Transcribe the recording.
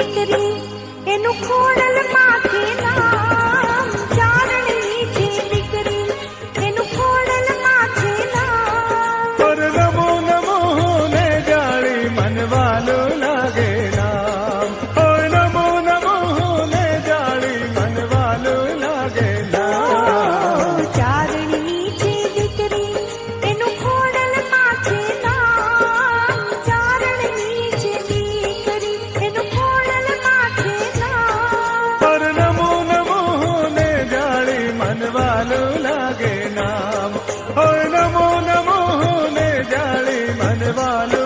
દીકરી એનું ખોડલ માથે નામ ચારણી છે દીકરી, એનું ખોડલ માથે નામ. પર નમો નમો ને જાળી મનવાલું લાગે गे नाम। नमो नमो ने जा मनवा